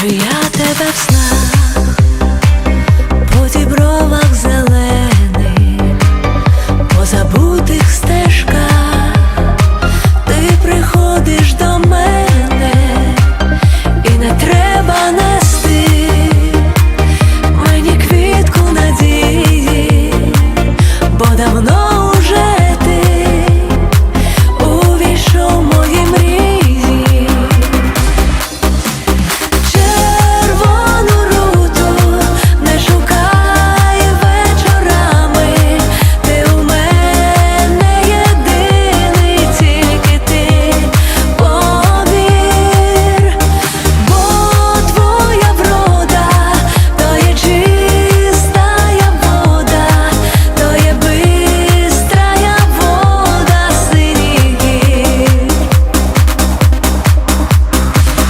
Бачу я тебе в снах, по дібровах зелених, по забутих стежках, ти приходиш до мене, і не треба нести мені квітку надії, бо давно.